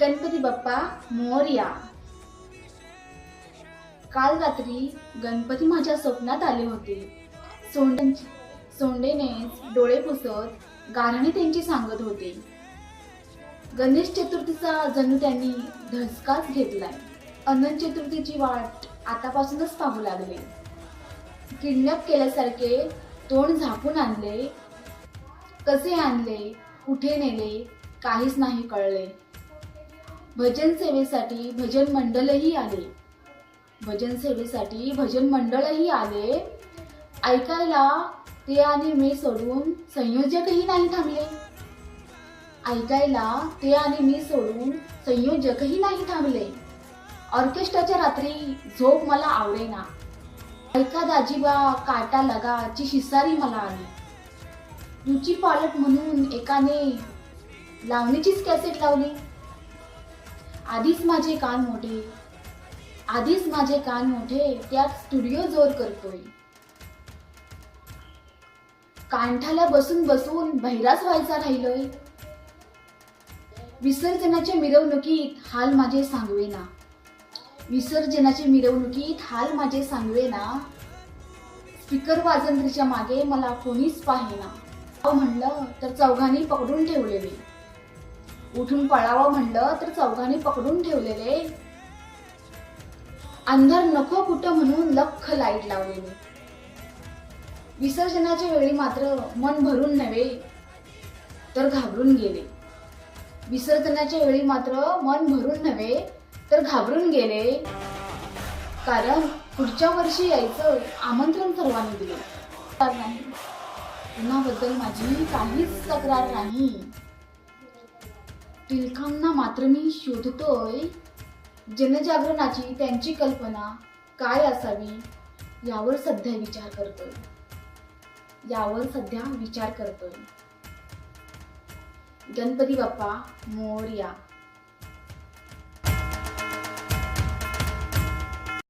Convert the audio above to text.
गणपती बाप्पा मोरया. काल रात्री गणपती माझ्या स्वप्नात आले होते. सोंड सोंडेने डोळे पुसत गाराणे त्यांची सांगत होते. गणेश चतुर्थीचा जणू त्यांनी धसकाच घेतलाय. अनंत चतुर्थीची वाट आतापासूनच पाहू लागले. किडनॅप केल्यासारखे तोंड झाकून आणले. कसे आणले कुठे नेले काहीच नाही कळले. भजन सेवेसाठी भजन मंडळही आले. भजन सेवेसाठी भजन मंडळही आले. ऐकायला ते आणि मी सोडून संयोजकही नाही थांबले. ऐकायला ते आणि मी सोडून संयोजकही नाही थांबले. ऑर्केस्ट्राच्या रात्री झोप मला आवडेना. ऐका दाजीबा काटा लगाची शिसारी मला आली. रुची पालट म्हणून एकाने लावणीचीच कॅसेट लावली. आधीच माझे कान मोठे. आधीच माझे कान मोठे त्यात स्टुडिओ जोर करतोय. कांठाला बसून बसून बहिराच व्हायचा राहिलोय. विसर्जनाच्या मिरवणुकीत हाल माझे सांगवेना. विसर्जनाच्या मिरवणुकीत हाल माझे सांगवेना. स्पीकर वाजंत्रीच्या मागे मला कोणीच पाहेना. अहो म्हणलं तर चौघांनी पकडून ठेवलेले उठून पळावं म्हणलं तर चौघांनी पकडून ठेवलेले. अंधार नको कुठं म्हणून लख लाइट लावलेली. विसर्जनाच्या वेळी मात्र मन भरून नव्हे तर घाबरून गेले. विसर्जनाच्या वेळी मात्र मन भरून नव्हे तर घाबरून गेले. कारण पुढच्या वर्षी यायचं आमंत्रण सर्वांनी दिले. नाही कुणाबद्दल माझी काहीच तक्रार नाही. टिळकांना मात्र मी शोधतोय. जनजागरणाची त्यांची कल्पना काय असावी यावर सध्या विचार करतोय. यावर सध्या विचार करतोय. गणपती बाप्पा मोरया.